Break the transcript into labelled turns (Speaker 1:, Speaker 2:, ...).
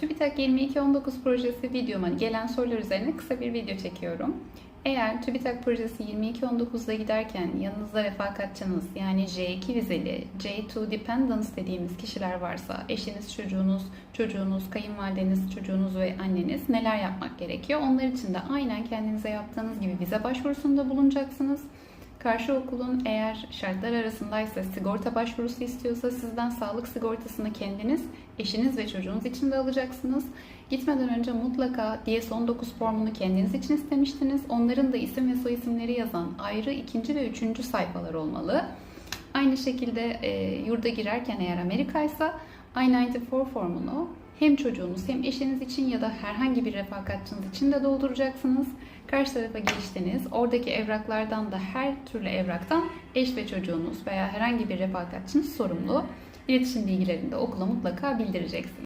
Speaker 1: TÜBİTAK 2219 projesi videoma gelen sorular üzerine kısa bir video çekiyorum. Eğer TÜBİTAK projesi 2219'da giderken yanınızda refakatçınız yani J2 vizeli, J2 dependents dediğimiz kişiler varsa eşiniz, çocuğunuz, çocuğunuz, kayınvalideniz, çocuğunuz ve anneniz neler yapmak gerekiyor? Onlar için de aynen kendinize yaptığınız gibi vize başvurusunda bulunacaksınız. Karşı okulun eğer şartlar arasındaysa sigorta başvurusu istiyorsa sizden sağlık sigortasını kendiniz, eşiniz ve çocuğunuz için de alacaksınız. Gitmeden önce mutlaka DS-19 formunu kendiniz için istemiştiniz. Onların da isim ve soyisimleri yazan ayrı ikinci ve üçüncü sayfalar olmalı. Aynı şekilde e, yurda girerken eğer Amerikaysa I-94 formunu hem çocuğunuz hem eşiniz için ya da herhangi bir refakatçınız için de dolduracaksınız. Karşı tarafa geçtiniz. Oradaki evraklardan da her türlü evraktan eş ve çocuğunuz veya herhangi bir refakatçınız sorumlu. İletişim bilgilerini de okula mutlaka bildireceksiniz.